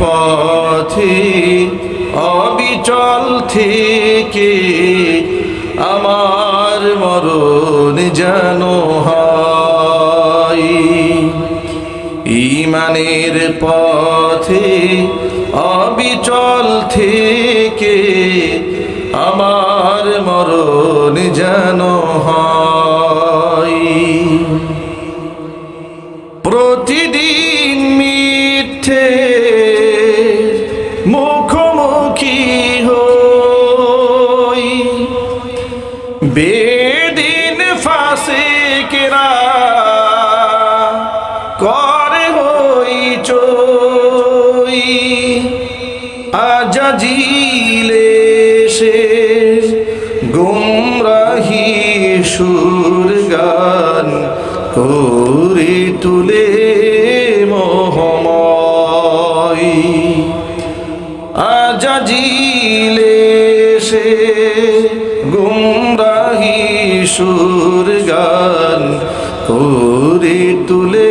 পথে অবিচল থেকে আমার মরণ যেন ইমানের পথে অবিচল থেকে আমার মরণ যেন হয়। প্রতিদিন আজাজিলে সে গুমরাহি সুর গান করে তুলে মোহময়। আজাজিলে সে গুমরাহি সুর গান করে তুলে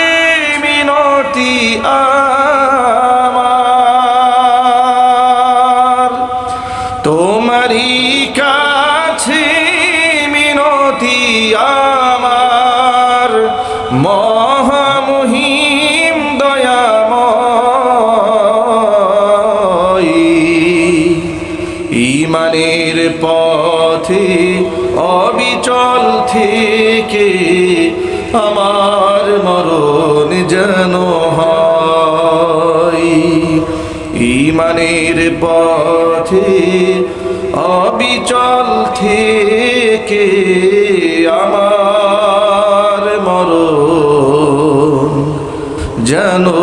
মিনতি আমার। তোমারই কাছে মিনতি আমার। মহামহিম দয়াময়। ইমানের পথে অবিচল থেকে আমার মরণ যেন ইমানের পথে অবিচল থেকে আমার মর জানো